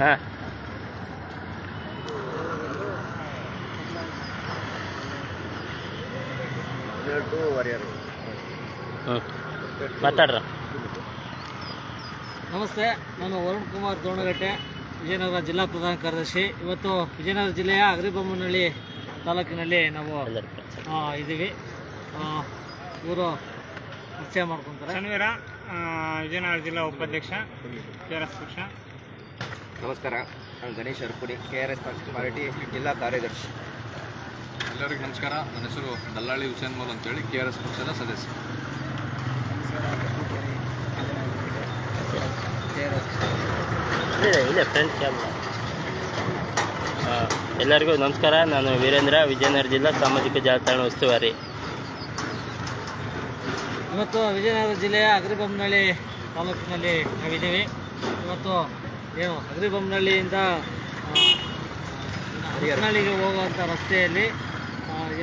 ಹಾಂ ಹ್ಞೂ ಮಾತಾಡ್ರ. ನಮಸ್ತೆ ನಾನು ವರುಣ್ ಕುಮಾರ್ ದೋಣಗಟ್ಟೆ ವಿಜಯನಗರ ಜಿಲ್ಲಾ ಪ್ರಧಾನ ಕಾರ್ಯದರ್ಶಿ. ಇವತ್ತು ವಿಜಯನಗರ ಜಿಲ್ಲೆಯ ಅಗ್ರಿಬೊಮ್ಮನಹಳ್ಳಿ ತಾಲೂಕಿನಲ್ಲಿ ನಾವು ಇದ್ದೀವಿ. ಆ, ಇವರು ಪರಿಚಯ ಮಾಡ್ಕೊತಾರೆ. ಶನಿವಾರ ವಿಜಯನಗರ ಜಿಲ್ಲಾ ಉಪಾಧ್ಯಕ್ಷ ಕೆ ಆರ್ ಎಸ್ ಪಕ್ಷ. ನಮಸ್ಕಾರ ನಾನು Ganesh Arpudi K R S party ಜಿಲ್ಲಾ ಕಾರ್ಯದರ್ಶಿ. ಎಲ್ಲರಿಗೂ ನಮಸ್ಕಾರ ನನ್ನ ಹೆಸರು ದಲ್ಲಾಳಿ ಹುಸೇನ್ ಮೋಲ್ ಅಂತೇಳಿ ಕೆ ಆರ್ ಎಸ್ ಪಕ್ಷದ ಸದಸ್ಯ. ಫ್ರೆಂಡ್ ಎಲ್ಲರಿಗೂ ನಮಸ್ಕಾರ ನಾನು ವೀರೇಂದ್ರ ವಿಜಯನಗರ ಜಿಲ್ಲಾ ಸಾಮಾಜಿಕ ಜಾಲತಾಣ ಉಸ್ತುವಾರಿ. ಇವತ್ತು ವಿಜಯನಗರ ಜಿಲ್ಲೆಯ ಅಗ್ರಿಬೊಮ್ಮನಹಳ್ಳಿ ತಾಲೂಕಿನಲ್ಲಿ ನಾವಿದ್ದೀವಿ. ಇವತ್ತು ಏನು ಅಗ್ರಿಬೊಮ್ಮನಹಳ್ಳಿಯಿಂದ ಹರಪನಹಳ್ಳಿಗೆ ಹೋಗುವಂಥ ರಸ್ತೆಯಲ್ಲಿ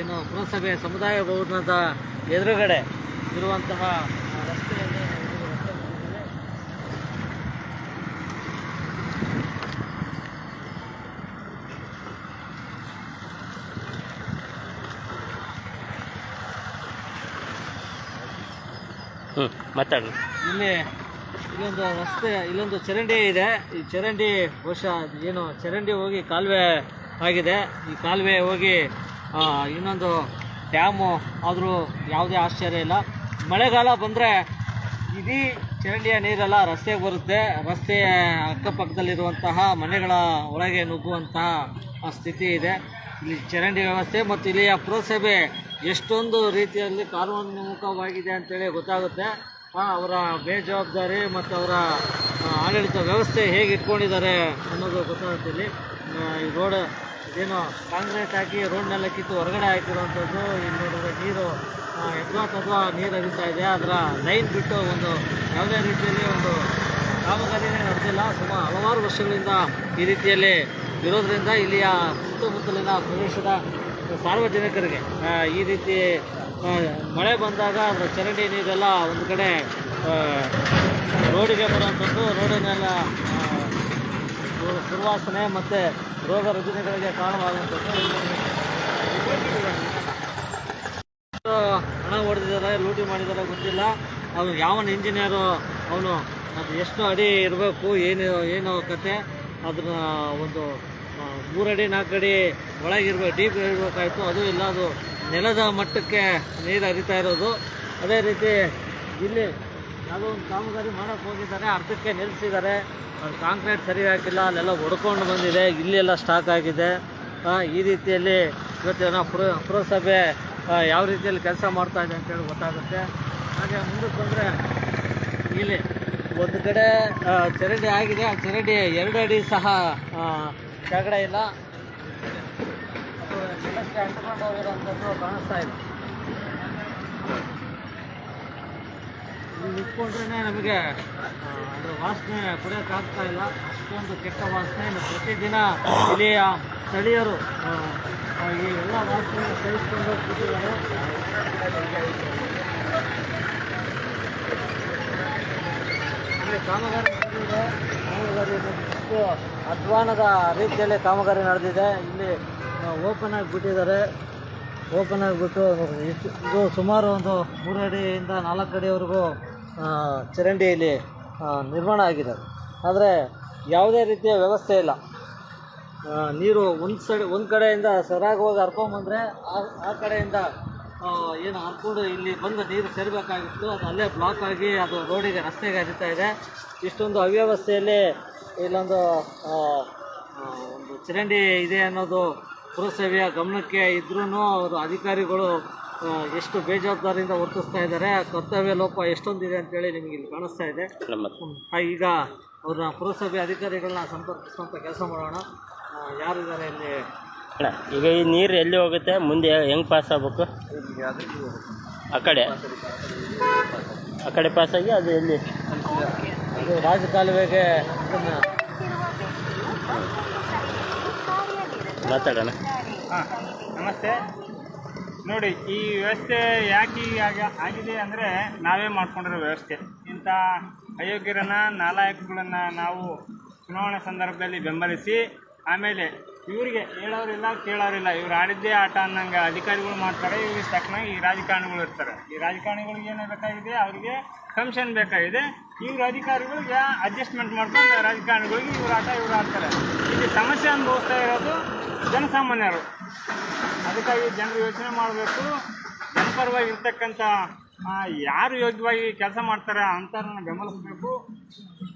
ಏನು ಪುರಸಭೆ ಸಮುದಾಯ ಭವನದ ಎದುರುಗಡೆ ಇರುವಂತಹ ರಸ್ತೆಯಲ್ಲಿ ಹ್ಞೂ ಮಾತಾಡಿ. ಇಲ್ಲಿ ಇಲ್ಲೊಂದು ರಸ್ತೆ, ಇಲ್ಲೊಂದು ಚರಂಡಿ ಇದೆ. ಈ ಚರಂಡಿ ಬಹುಶಃ ಏನು, ಚರಂಡಿ ಹೋಗಿ ಕಾಲುವೆ ಆಗಿದೆ. ಈ ಕಾಲುವೆ ಹೋಗಿ ಇನ್ನೊಂದು ಡ್ಯಾಮು ಆದರೂ ಯಾವುದೇ ಆಶ್ಚರ್ಯ ಇಲ್ಲ. ಮಳೆಗಾಲ ಬಂದರೆ ಇಡೀ ಚರಂಡಿಯ ನೀರೆಲ್ಲ ರಸ್ತೆಗೆ ಬರುತ್ತೆ. ರಸ್ತೆಯ ಅಕ್ಕಪಕ್ಕದಲ್ಲಿರುವಂತಹ ಮನೆಗಳ ಒಳಗೆ ನುಗ್ಗುವಂತಹ ಸ್ಥಿತಿ ಇದೆ. ಇಲ್ಲಿ ಚರಂಡಿ ವ್ಯವಸ್ಥೆ ಮತ್ತು ಇಲ್ಲಿಯ ಪುರಸಭೆ ಎಷ್ಟೊಂದು ರೀತಿಯಲ್ಲಿ ಕಾನೂನುಮುಖವಾಗಿದೆ ಅಂತೇಳಿ ಗೊತ್ತಾಗುತ್ತೆ. ಅವರ ಬೇಜವಾಬ್ದಾರಿ ಮತ್ತು ಅವರ ಆಡಳಿತ ವ್ಯವಸ್ಥೆ ಹೇಗೆ ಇಟ್ಕೊಂಡಿದ್ದಾರೆ ಅನ್ನೋದು ಗೊತ್ತಾಗುತ್ತೆ ಈ ರೋಡ್ ಏನು ಕಾಂಕ್ರೀಟ್ ಹಾಕಿ ರೋಡ್ನೆಲ್ಲ ಕಿತ್ತು ಹೊರಗಡೆ ಹಾಕಿರುವಂಥದ್ದು. ಇಲ್ಲಿ ನೋಡಿದ್ರೆ ನೀರು ಎದ್ವಾ ತದ್ವಾ ನೀರು ಹರಿತಾ ಇದೆ. ಅದರ ಲೈನ್ ಬಿಟ್ಟು ಒಂದು ಯಾವುದೇ ರೀತಿಯಲ್ಲಿ ಒಂದು ಕಾಮಗಾರಿನೇ ನಡೆದಿಲ್ಲ. ಸುಮಾರು ಹಲವಾರು ವರ್ಷಗಳಿಂದ ಈ ರೀತಿಯಲ್ಲಿ ಇರೋದರಿಂದ ಇಲ್ಲಿಯ ಸುತ್ತಮುತ್ತಲಿನ ಪ್ರದೇಶದ ಸಾರ್ವಜನಿಕರಿಗೆ ಈ ರೀತಿ ಮಳೆ ಬಂದಾಗ ಚರಂಡಿ ನೀರೆಲ್ಲ ಒಂದು ಕಡೆ ರೋಡಿಗೆ ಬರುವಂಥದ್ದು. ರೋಡಿನೆಲ್ಲ ಸುರ್ವಾಸನೆ ಮತ್ತು ರೋಗ ರುಜಿನಗಳಿಗೆ ಕಾರಣವಾಗುವಂಥದ್ದು ಹಣ ಹೊಡೆದಿದ್ದಾರೆ, ಲೂಟಿ ಮಾಡಿದ್ದಾರೆ ಗೊತ್ತಿಲ್ಲ. ಅವನು ಯಾವ ಇಂಜಿನಿಯರು, ಅವನು ಅದು ಎಷ್ಟು ಅಡಿ ಇರಬೇಕು, ಏನು ಏನು ಕತೆ ಅದನ್ನ ಒಂದು ಮೂರಡಿ ನಾಲ್ಕು ಅಡಿ ಒಳಗಿರ್ಬೇಕು, ಡೀಪ್ ಇರಬೇಕಾಯ್ತು. ಅದು ಇಲ್ಲ, ಅದು ನೆಲದ ಮಟ್ಟಕ್ಕೆ ನೀರು ಹರಿತಾ ಇರೋದು. ಅದೇ ರೀತಿ ಇಲ್ಲಿ ಯಾವುದೋ ಒಂದು ಕಾಮಗಾರಿ ಮಾಡೋಕ್ಕೆ ಹೋಗಿದ್ದಾರೆ, ಅರ್ಧಕ್ಕೆ ನಿಲ್ಲಿಸಿದ್ದಾರೆ ಅದು ಕಾಂಕ್ರೀಟ್ ಸರಿ ಹಾಕಿಲ್ಲ, ಅಲ್ಲೆಲ್ಲ ಹೊಡ್ಕೊಂಡು ಬಂದಿದೆ, ಇಲ್ಲೆಲ್ಲ ಸ್ಟಾಕ್ ಆಗಿದೆ. ಈ ರೀತಿಯಲ್ಲಿ ಇವತ್ತಿನ ಪುರ, ಪುರಸಭೆ ಯಾವ ರೀತಿಯಲ್ಲಿ ಕೆಲಸ ಮಾಡ್ತಾ ಇದೆ ಅಂತೇಳಿ ಗೊತ್ತಾಗುತ್ತೆ. ಹಾಗೆ ಮುಂದಕ್ಕೆ ಬಂದರೆ ಇಲ್ಲಿ ಒಂದು ಕಡೆ ಚರಂಡಿ ಆಗಿದೆ. ಆ ಚರಂಡಿ ಎರಡು ಅಡಿ ಸಹ ಕೆಳಗಡೆ ಇಲ್ಲ. ನೆಲಕ್ಕೆ ಅಂಟ್ಕೊಂಡು ಕಾಣಿಸ್ತಾ ಇದೆ ಇಲ್ಲಿ ನಿಂತ್ಕೊಂಡ್ರೆ ನಮಗೆ ಅದರ ವಾಸನೆ ಕುಡಿಯೋಕ್ಕಾಗ್ತಾ ಇಲ್ಲ. ಅಷ್ಟೊಂದು ಕೆಟ್ಟ ವಾಸನೆ. ಪ್ರತಿದಿನ ಇಲ್ಲಿಯ ಸ್ಥಳೀಯರು ಈ ಎಲ್ಲ ವಾಸನೆ ಸಹಿಸ್ಕೊಂಡು ಕೂತಿದ್ದಾರೆ. ಕಾಮಗಾರಿ ನಡೆದಿದೆ. ಕಾಮಗಾರಿ ಅಧ್ವಾನದ ರೀತಿಯಲ್ಲಿ ಕಾಮಗಾರಿ ನಡೆದಿದೆ. ಇಲ್ಲಿ ಓಪನ್ ಆಗಿಬಿಟ್ಟಿದ್ದಾರೆ. ಓಪನ್ ಆಗಿಬಿಟ್ಟು ಇದು ಸುಮಾರು ಒಂದು ಮೂರು ಅಡಿಯಿಂದ ನಾಲ್ಕು ಅಡಿವರೆಗೂ ಚರಂಡಿಯಲ್ಲಿ ನಿರ್ಮಾಣ ಆಗಿದೆ. ಆದರೆ ಯಾವುದೇ ರೀತಿಯ ವ್ಯವಸ್ಥೆ ಇಲ್ಲ. ನೀರು ಒಂದು ಸೈಡ್, ಒಂದು ಕಡೆಯಿಂದ ಸರಾಗಿ ಹೋಗಿ ಹರ್ಕೊಂಬಂದರೆ ಆ ಆ ಕಡೆಯಿಂದ ಏನು ಹರ್ಕೊಂಡು ಇಲ್ಲಿ ಬಂದು ನೀರು ಸೇರಬೇಕಾಗಿತ್ತು. ಅದು ಅಲ್ಲೇ ಬ್ಲಾಕ್ ಆಗಿ ಅದು ರೋಡಿಗೆ ರಸ್ತೆಗೆ ಹರಿತಾ ಇದೆ. ಇಷ್ಟೊಂದು ಅವ್ಯವಸ್ಥೆಯಲ್ಲಿ ಇಲ್ಲೊಂದು ಒಂದು ಚರಂಡಿ ಇದೆ ಅನ್ನೋದು ಪುರಸಭೆಯ ಗಮನಕ್ಕೆ ಇದ್ರೂ ಅವರು ಅಧಿಕಾರಿಗಳು ಎಷ್ಟು ಬೇಜವಾಬ್ದಾರಿಯಿಂದ ವರ್ತಿಸ್ತಾ ಇದ್ದಾರೆ ಕರ್ತವ್ಯ ಲೋಪ ಎಷ್ಟೊಂದಿದೆ ಅಂತೇಳಿ ನಿಮಗೆ ಇಲ್ಲಿ ಕಾಣಿಸ್ತಾ ಇದೆ. ಈಗ ಅವ್ರನ್ನ ಪುರಸಭೆ ಅಧಿಕಾರಿಗಳನ್ನ ಸಂಪರ್ಕಿಸುವಂಥ ಕೆಲಸ ಮಾಡೋಣ. ಯಾರಿದ್ದಾರೆ ಇಲ್ಲಿ? ಈಗ ಈ ನೀರು ಎಲ್ಲಿ ಹೋಗುತ್ತೆ? ಮುಂದೆ ಹೆಂಗೆ ಪಾಸ್ ಆಗ್ಬೇಕು? ಆ ಕಡೆ. ಆ ಕಡೆ ಪಾಸ್ ಆಗಿ ಅದು ಎಲ್ಲಿ? ಅದು ರಾಜಕಾಲುವೆಗೆ ಮಾತಾಡೋಣ. ಹಾಂ, ನಮಸ್ತೆ. ನೋಡಿ, ಈ ವ್ಯವಸ್ಥೆ ಯಾಕೆ ಆಗ- ಆಗಿದೆ ಅಂದರೆ ನಾವೇ ಮಾಡ್ಕೊಂಡಿರೋ ವ್ಯವಸ್ಥೆ. ಇಂಥ ಅಯೋಗ್ಯರನ್ನ, ನಾಲಾಯಕಗಳನ್ನು ನಾವು ಚುನಾವಣೆ ಸಂದರ್ಭದಲ್ಲಿ ಬೆಂಬಲಿಸಿ, ಆಮೇಲೆ ಇವರಿಗೆ ಹೇಳೋರಿಲ್ಲ, ಕೇಳೋರಿಲ್ಲ. ಇವ್ರು ಆಡಿದ್ದೇ ಆಟ ಅನ್ನಂಗೆ ಅಧಿಕಾರಿಗಳು ಮಾಡ್ತಾರೆ, ಇವ್ರಿಗೆ ತಕ್ಕನಾಗಿ ಈ ರಾಜಕಾರಣಿಗಳು ಇರ್ತಾರೆ. ಈ ರಾಜಕಾರಣಿಗಳಿಗೆ ಏನೇ ಬೇಕಾಗಿದೆ, ಅವರಿಗೆ ಕಮಿಷನ್ ಬೇಕಾಗಿದೆ. ಇವ್ರ ಅಧಿಕಾರಿಗಳಿಗೆ ಅಡ್ಜಸ್ಟ್ಮೆಂಟ್ ಮಾಡ್ಕೊಂಡು ರಾಜಕಾರಣಿಗಳಿಗೆ ಇವ್ರ ಆಟ, ಇವ್ರು ಆಡ್ತಾರೆ. ಇಲ್ಲಿ ಸಮಸ್ಯೆ ಅನುಭವಿಸ್ತಾ ಇರೋದು ಜನಸಾಮಾನ್ಯರು. ಅದಕ್ಕಾಗಿ ಜನರು ಯೋಚನೆ ಮಾಡಬೇಕು. ಜನಪರವಾಗಿ ಇರ್ತಕ್ಕಂಥ ಯಾರು ಯೋಗ್ಯವಾಗಿ ಕೆಲಸ ಮಾಡ್ತಾರೆ ಅಂಥವ್ರನ್ನ ಬೆಂಬಲಿಸಬೇಕು.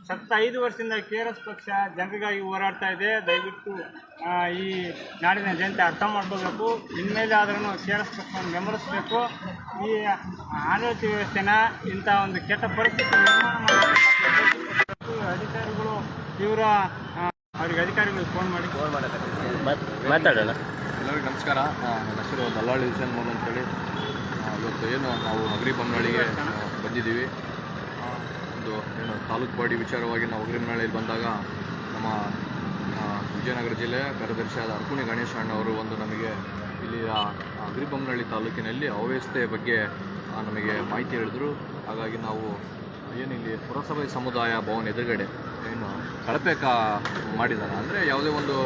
ಸತ್ತ ಐದು ವರ್ಷದಿಂದ ಕೆ ಆರ್ ಎಸ್ ಪಕ್ಷ ಜನರಿಗಾಗಿ ಹೋರಾಡ್ತಾ ಇದೆ. ದಯವಿಟ್ಟು ಈ ನಾಡಿನ ಜನತೆ ಅರ್ಥ ಮಾಡ್ಕೋಬೇಕು ಇನ್ಮೇಲೆ ಆದ್ರೂ ಕೆ ಆರ್ ಎಸ್ ಪಕ್ಷವನ್ನು ಬೆಂಬಲಿಸಬೇಕು. ಈ ಆಡಳಿತ ವ್ಯವಸ್ಥೆನ ಇಂಥ ಒಂದು ಕೆಟ್ಟ ಪರಿಸ್ಥಿತಿ ನಿರ್ಮಾಣ ಮಾಡಬೇಕು. ಅಧಿಕಾರಿಗಳು ಇವರ ಅವ್ರಿಗೆ ಅಧಿಕಾರಿಗಳಿಗೆ ಫೋನ್ ಮಾಡಿ. ಫೋನ್ ಮಾತ್- ಮಾತಾಡೋಣ. ಎಲ್ಲರಿಗೂ ನಮಸ್ಕಾರ. ನನ್ನ ಹೆಸರು ದಲ್ಲಾಳಿ ಹುಸೇನ್ ಮೋಲ್ ಅಂತೇಳಿ. ಇವತ್ತು ಏನು ನಾವು ಅಗ್ರಿ ಬೊಮ್ಮನಹಳ್ಳಿಗೆ ಬಂದಿದ್ದೀವಿ. ಒಂದು ಏನು ತಾಲೂಕು ಬಾಡಿ ವಿಚಾರವಾಗಿ ನಾವು ಅಗ್ರಿ ಬಂದಾಗ ನಮ್ಮ ವಿಜಯನಗರ ಜಿಲ್ಲೆ ಕಾರ್ಯದರ್ಶಿಯಾದ ಅರ್ಕುಣಿ ಗಣೇಶ ಅಣ್ಣವರು ಒಂದು ನಮಗೆ ಇಲ್ಲಿ ಆ ಅಗ್ರಿ ಬೊಮ್ಮನಹಳ್ಳಿ ತಾಲೂಕಿನಲ್ಲಿ ಅವ್ಯವಸ್ಥೆ ಬಗ್ಗೆ ನಮಗೆ ಮಾಹಿತಿ ಹೇಳಿದರು. ಹಾಗಾಗಿ ನಾವು ಏನು ಇಲ್ಲಿ ಪುರಸಭೆ ಸಮುದಾಯ ಭವನ ಎದುರುಗಡೆ ಏನು ಕಳಪೆ ಕಾ ಮಾಡಿದ್ದಾರೆ ಅಂದರೆ ಯಾವುದೇ ಒಂದು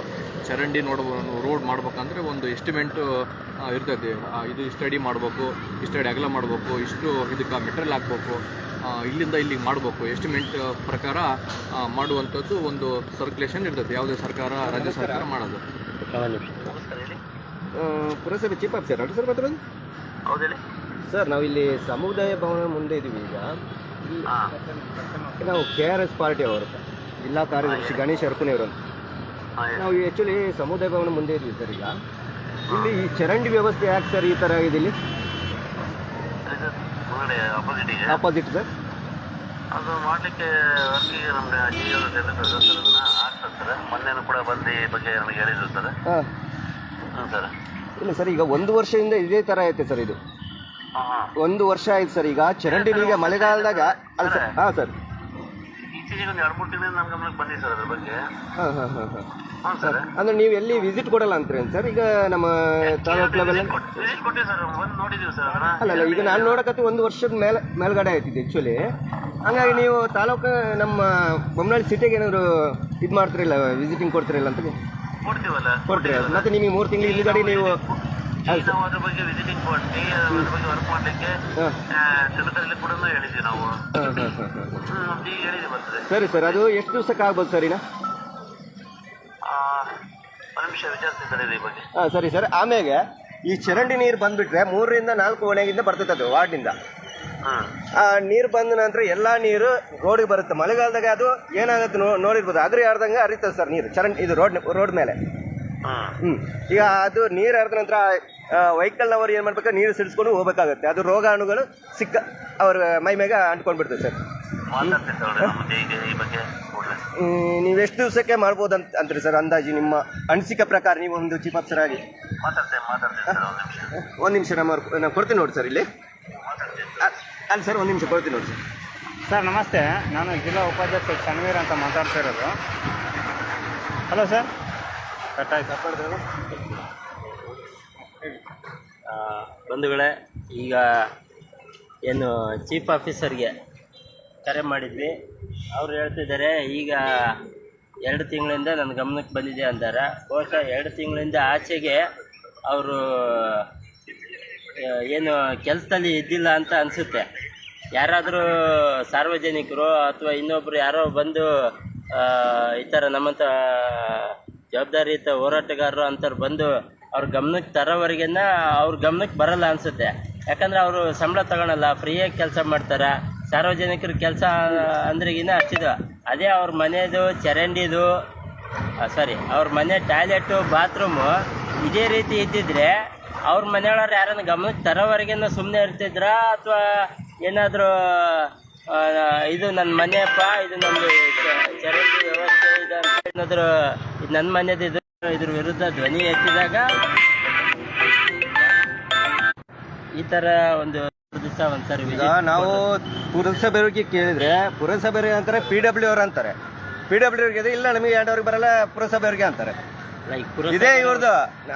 ಚರಂಡಿ ನೋಡ್ಬೋದು ರೋಡ್ ಮಾಡ್ಬೇಕಂದ್ರೆ ಒಂದು ಎಸ್ಟಿಮೆಂಟು ಇರ್ತೈತಿ. ಇದು ಇದು ಸ್ಟಡಿ ಮಾಡಬೇಕು ಇಷ್ಟಡಿ ಅಗಲ ಮಾಡಬೇಕು ಇಷ್ಟು ಇದಕ್ಕೆ ಮೆಟೀರಿಯಲ್ ಹಾಕ್ಬೇಕು ಇಲ್ಲಿಂದ ಇಲ್ಲಿಗೆ ಮಾಡಬೇಕು. ಎಸ್ಟಿಮೆಂಟ್ ಪ್ರಕಾರ ಮಾಡುವಂಥದ್ದು ಒಂದು ಸರ್ಕ್ಯುಲೇಷನ್ ಇರ್ತೈತಿ. ಯಾವುದೇ ಸರ್ಕಾರ ರಾಜ್ಯ ಸರ್ಕಾರ ಮಾಡೋದು. ಪುರಸಭೆ ಚೀಫ್ ಆಫೀಸರ್ ಸರ್ ಮಾತಾಡೋದು? ಸರ್ ನಾವಿಲ್ಲಿ ಸಮುದಾಯ ಭವನ ಮುಂದೆ ಇದ್ದೀವಿ ಈಗ. ನಾವು ಕೆ ಆರ್ ಎಸ್ ಪಾರ್ಟಿ ಅವರು. ಜಿಲ್ಲಾ ಕಾರ್ಯದರ್ಶಿ ಗಣೇಶ್ ಅರ್ಕುನಿ ಅವರು. ನಾವು ಆ್ಯಕ್ಚುಲಿ ಸಮುದಾಯ ಭವನ ಮುಂದೆ ಇದ್ವಿ ಸರ್ ಈಗ. ಇಲ್ಲಿ ಈ ಚರಂಡಿ ವ್ಯವಸ್ಥೆ ಯಾಕೆ ಸರ್ ಈ ಥರ ಆಗಿದೆ ಇಲ್ಲಿ? Opposite opposite sir. ಅದು ಮಾಡಲಿಕ್ಕೆ ವರ್ಕಿಗೆ ನಮಗೆ ಅದನ್ನ. ಆಗ್ತದೆ ಸರ್. ಮೊನ್ನೆನೂ ಕೂಡ ಬಂದು ಈ ಬಗ್ಗೆ ನಮಗೆ ಹೇಳಿದ್ರು ಸರ್. ಹಾಂ. ಸರ್. ಇಲ್ಲ ಸರ್ ಈಗ ಒಂದು ವರ್ಷದಿಂದ ಇದೇ ಥರ ಐತೆ ಸರ್ ಇದು. ಒಂದು ವರ್ಷ ಆಯ್ತು ಸರ್ ಈಗ ಚರಂಡಿ ಈಗ ಮಳೆಗಾಲದಾಗ ಅಲ್ಲ ಸರ್ ಹಾಂ ಸರ್. ಇತ್ತೀಚೆಗೆ ಒಂದು ಎರಡು ಮೂರು ತಿಂಗಳಿಂದ ನಮ್ಮ ಗಮನಕ್ಕೆ ಬಂದಿದೆ ಸರ್ ಅದ್ರ ಬಗ್ಗೆ. ಹಾಂ ಹಾಂ ಹಾಂ ಹಾಂ. ಸರ್. ಅಂದ್ರೆ ನೀವು ಎಲ್ಲಿ ವಿಸಿಟ್ ಕೊಡಲ್ಲ ಅಂತೀರೇನು ಸರ್ ಈಗ ನಮ್ಮ ತಾಲೂಕು ಲೆವೆಲ್ ವಿಸಿಟ್ ಕೊಟ್ಟಿವಿ ಸರ್ ಬಂದು ನೋಡಿದ್ದೀವಿ ಸರ್ ಅದನ್ನ. ಅಲ್ಲ ಅಲ್ಲ ಈಗ ನಾನು ನೋಡಕತ್ತಿ ಒಂದು ವರ್ಷದ ಮೇಲೆ ಮೇಲ್ಗಡೆ ಆಯ್ತಿದೆ ಆ್ಯಕ್ಚುಲಿ ಹಂಗಾಗಿ ನೀವು ತಾಲೂಕು ನಮ್ಮ ಬೊಮ್ಮನಹಳ್ಳಿ ಸಿಟಿಗೆ ಏನಾದ್ರು ಇದು ಮಾಡ್ತಿರಲ್ಲ ವಿಸಿಟಿಂಗ್ ಕೊಡ್ತಿರಲ್ಲ ಅಂತ? ಕೊಡ್ತೀವಲ್ಲ? ಕೊಡ್ತೀರ ಮತ್ತೆ ನಿಮಗೆ ಮೂರು ತಿಂಗಳು ಗಾಡಿ ನೀವು ಈಗ ನಾವು ಅದ್ರ ಬಗ್ಗೆ ವಿಸಿಟಿಂಗ್ ಕೊಟ್ಟು ಅದ್ರ ಬಗ್ಗೆ ವರ್ಕ್ ಮಾಡ್ಲಿಕ್ಕೆ. ಸೆಕ್ರೆಟರಿಲಿ ಕೂಡ ಹೇಳಿದ್ವಿ ನಾವು. ಹಾಂ ಹಾಂ ಹಾಂ ಹಾಂ. ಹ್ಞೂ ನಮ್ದು ಈಗ ಹೇಳಿದ್ವಿ ಬರ್ತದೆ ಸರಿ ಸರ್. ಅದು ಎಷ್ಟು ದಿವಸಕ್ಕೆ ಆಗ್ಬೋದು ಸರ್ ಇನ್ನ? ಒಂದು ನಿಮಿಷ ಇದ್ರ ಬಗ್ಗೆ. ಹಾಂ ಸರಿ ಸರ್. ಆಮೇಲೆ ಈ ಚರಂಡಿ ನೀರು ಬಂದ್ಬಿಟ್ರೆ ಮೂರರಿಂದ ನಾಲ್ಕು ಓಣೆಗಿಂದ ಬರ್ತೈತೆ ಅದು ವಾರ್ಡಿಂದ. ಆ ನೀರು ಬಂದ ನಂತರ ಎಲ್ಲ ನೀರು ರೋಡಿಗೆ ಬರುತ್ತೆ. ಮಳೆಗಾಲದಾಗ ಅದು ಏನಾಗುತ್ತೆ ನೋ ನೋಡಿರ್ಬೋದು. ಅದ್ರ ಹರಿದಂಗೆ ಹರಿತದೆ ಸರ್ ನೀರು. ಚರಂಡಿ ಇದು ರೋಡ್ ರೋಡ್ ಮೇಲೆ. ಹಾಂ. ಹ್ಞೂ ಈಗ ಅದು ನೀರು ಹರಿದ ನಂತರ ವೆಹಿಕಲ್ನವರು ಏನು ಮಾಡ್ಬೇಕು ನೀರು ಸಿಡಿಸ್ಕೊಂಡು ಹೋಗಬೇಕಾಗುತ್ತೆ. ಅದು ರೋಗಾಣುಗಳು ಸಿಕ್ಕ ಅವ್ರ ಮೈ ಮೇಲೆ ಅಂಟ್ಕೊಂಡ್ಬಿಡ್ತದೆ ಸರ್. ಮಾತಾಡ್ತೀನಿ ಸರ್ ನಮ್ಮ ಈಗ ಈ ಬಗ್ಗೆ ಕೂಡಲೇ. ನೀವು ಎಷ್ಟು ದಿವಸಕ್ಕೆ ಮಾಡ್ಬೋದು ಅಂತ ಅಂತೀರಿ ಸರ್ ಅಂದಾಜು ನಿಮ್ಮ ಅನಿಸಿಕೆ ಪ್ರಕಾರ ನೀವು ಒಂದು ಚೀಫ್ ಆಫೀಸರ್ ಆಗಿ ಒಂದು ನಿಮಿಷ. ಒಂದು ನಿಮಿಷ ನಮ್ಮ ನಾನು ಕೊಡ್ತೀನಿ ನೋಡಿ ಸರ್ ಇಲ್ಲಿ. ಅಲ್ಲಿ ಅಲ್ಲ ಸರ್ ಒಂದು ನಿಮಿಷ ಕೊಡ್ತೀನಿ ನೋಡಿ ಸರ್. ಸರ್ ನಮಸ್ತೆ. ನಾನು ಜಿಲ್ಲಾ ಉಪಾಧ್ಯಕ್ಷ ಚನ್ವೀರ್ ಅಂತ ಮಾತಾಡ್ತಾ ಇರೋದು. Hello sir. ಕಟ್ಟಾಯ್ತು ಆ, ಬಂಧುಗಳೇ ಈಗ ಏನು ಚೀಫ್ ಆಫೀಸರ್ಗೆ ಕರೆ ಮಾಡಿದ್ವಿ. ಅವ್ರು ಹೇಳ್ತಿದ್ದಾರೆ, ಈಗ ಎರಡು ತಿಂಗಳಿಂದ ನನ್ನ ಗಮನಕ್ಕೆ ಬಂದಿದೆ ಅಂತಾರೆ ಬಹುಶಃ ಎರಡು ತಿಂಗಳಿಂದ ಆಚೆಗೆ ಅವರು ಏನು ಕೆಲಸದಲ್ಲಿ ಇದ್ದಿಲ್ಲ ಅಂತ ಅನಿಸುತ್ತೆ. ಯಾರಾದರೂ ಸಾರ್ವಜನಿಕರು ಅಥವಾ ಇನ್ನೊಬ್ಬರು ಯಾರೋ ಬಂದು ಈ ಥರ ನಮ್ಮಂಥ ಜವಾಬ್ದಾರಿಯುತ ಹೋರಾಟಗಾರರು ಅಂಥವ್ರು ಬಂದು ಅವ್ರ ಗಮನಕ್ಕೆ ತರೋವರೆಗೆನ ಅವ್ರ ಗಮನಕ್ಕೆ ಬರಲ್ಲ ಅನಿಸುತ್ತೆ. ಯಾಕಂದ್ರೆ ಅವರು ಸಂಬಳ ತಗೊಳಲ್ಲ, ಫ್ರೀಯಾಗಿ ಕೆಲಸ ಮಾಡ್ತಾರೆ. ಸಾರ್ವಜನಿಕರ ಕೆಲಸ ಅಂದ್ರೆಗಿನ ಅಷ್ಟಿದು. ಅದೇ ಅವ್ರ ಮನೆಯದು ಚರಂಡಿದು ಸಾರಿ ಅವ್ರ ಮನೆ ಟಾಯ್ಲೆಟು, ಬಾತ್ರೂಮು, ಇದೇ ರೀತಿ ಇದ್ದಿದ್ರೆ ಅವ್ರ ಮನೆಯೊಳಗೆ ಯಾರನ್ನ ಗಮನಕ್ಕೆ ತರೋವರೆಗೇನು ಸುಮ್ಮನೆ ಇರ್ತಿದ್ರ? ಅಥವಾ ಏನಾದರೂ ಇದು ನನ್ನ ಮನೆಯಪ್ಪ, ಇದು ನಮ್ಮದು ಚರಂಡಿ ವ್ಯವಸ್ಥೆ, ಇದು ಏನಾದರೂ ಇದು ನನ್ನ ಮನೆಯದು ಇದ್ರ ವಿರುದ್ಧ ಧ್ವನಿ ಎತ್ತಿದಾಗ ಈ ತರ ಒಂದು ದಿವಸ ಒಂದ್ಸರಿ ಈಗ ನಾವು ಪುರಸಭೆಯವರಿಗೆ ಕೇಳಿದ್ರೆ ಪುರಸಭೆ ಅಂತಾರೆ ಪಿ ಡಬ್ಲ್ಯೂ ಅವ್ರು ಅಂತಾರೆ. ಪಿ ಡಬ್ಲ್ಯೂ ಅವ್ರಿಗೆ ಇಲ್ಲ ನಮಗೆ ಎರಡು ಅವ್ರಿಗೆ ಬರಲ್ಲ ಪುರಸಭೆಯವ್ರಿಗೆ ಅಂತಾರೆ. ಇದೇ ಇವ್ರದ್ದು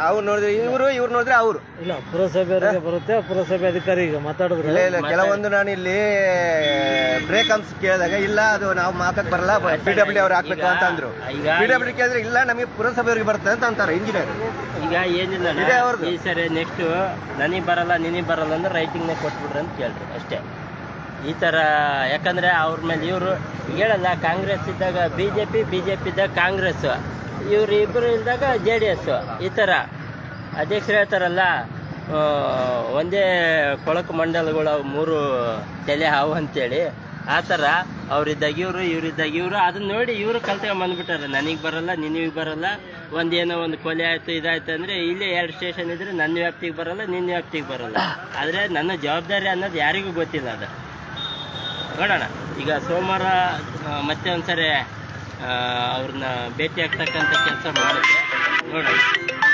ಅವ್ರು ನೋಡಿದ್ರೆ ಇವರು ಇವ್ರು ನೋಡಿದ್ರೆ ಅವರು. ಇಲ್ಲ ಪುರಸಭೆ ಬರುತ್ತೆ ಪುರಸಭೆ ಅಧಿಕಾರಿ ಈಗ ಮಾತಾಡಿದ್ರು ಇಲ್ಲ ಇಲ್ಲ ಕೆಲವೊಂದು ನಾನು ಇಲ್ಲಿ ಬ್ರೇಕ್ ಅಂಪ್ಸ್ ಕೇಳಿದಾಗ ಇಲ್ಲ ಅದು ನಾವು ಹಾಕಕ್ ಬರಲ್ಲ ಪಿ ಡಬ್ಲ್ಯೂ ಅವ್ರು ಹಾಕ್ಬೇಕು ಅಂತ ಅಂದ್ರು ಈಗ ಪಿ ಡಬ್ಲ್ಯೂ ಕೇಳಿದ್ರೆ ಇಲ್ಲ ನಮಗೆ ಪುರಸಭೆಯವ್ರಿಗೆ ಬರುತ್ತೆ ಅಂತ ಅಂತಾರೆ ಇಂಜಿನಿಯರ್ ಈಗ ಏನಿಲ್ಲ ಇದೇ ಅವ್ರದ್ದು ಈ ಸರಿ ನೆಕ್ಸ್ಟ್ ನನಗೆ ಬರಲ್ಲ ನಿನಗೆ ಬರಲ್ಲ ಅಂದ್ರೆ ರೈಟಿಂಗ್ನೇ ಕೊಟ್ಬಿಡ್ರಿ ಅಂತ ಕೇಳ್ರಿ ಅಷ್ಟೇ. ಈ ಥರ ಯಾಕಂದರೆ ಅವ್ರ ಮೇಲೆ ಇವರು ಹೇಳಲ್ಲ ಕಾಂಗ್ರೆಸ್ ಇದ್ದಾಗ B J P B J P ಇದ್ದಾಗ ಕಾಂಗ್ರೆಸ್. ಇವ್ರು ಇಬ್ಬರು ಇಲ್ದಾಗ ಜೆ ಡಿ ಎಸ್ ಈ ಥರ ಅಧ್ಯಕ್ಷರು ಹೇಳ್ತಾರಲ್ಲ ಒಂದೇ ಕೊಳಕು ಮಂಡಲಗಳು ಮೂರು ತಲೆ ಹಾವು ಅಂತೇಳಿ, ಆ ಥರ ಅವ್ರಿದ್ದಾಗ ಇವರು, ಇವರಿದ್ದಾಗ ಇವರು, ಅದನ್ನ ನೋಡಿ ಇವರು ಕಲ್ತ್ಕೊಂಡ್ ಬಂದ್ಬಿಟ್ಟಾರೆ. ನನಗೆ ಬರಲ್ಲ, ನಿನಗೆ ಬರಲ್ಲ, ಒಂದೇನೋ ಒಂದು ಕೊಲೆ ಆಯಿತು, ಇದಾಯ್ತು ಅಂದರೆ ಇಲ್ಲೇ ಎರಡು ಸ್ಟೇಷನ್ ಇದ್ರೆ ನನ್ನ ವ್ಯಾಪ್ತಿಗೆ ಬರಲ್ಲ ನಿನ್ನ ವ್ಯಾಪ್ತಿಗೆ ಬರಲ್ಲ. ಆದರೆ ನನ್ನ ಜವಾಬ್ದಾರಿ ಅನ್ನೋದು ಯಾರಿಗೂ ಗೊತ್ತಿಲ್ಲ ಅದು. ನೋಡೋಣ, ಈಗ ಸೋಮವಾರ ಮತ್ತೆ ಒಂದ್ಸರಿ ಅವ್ರನ್ನ ಭೇಟಿ ಆಗ್ತಕ್ಕಂಥ ಕೆಲಸ ಮಾಡುತ್ತೆ. ನೋಡೋಣ.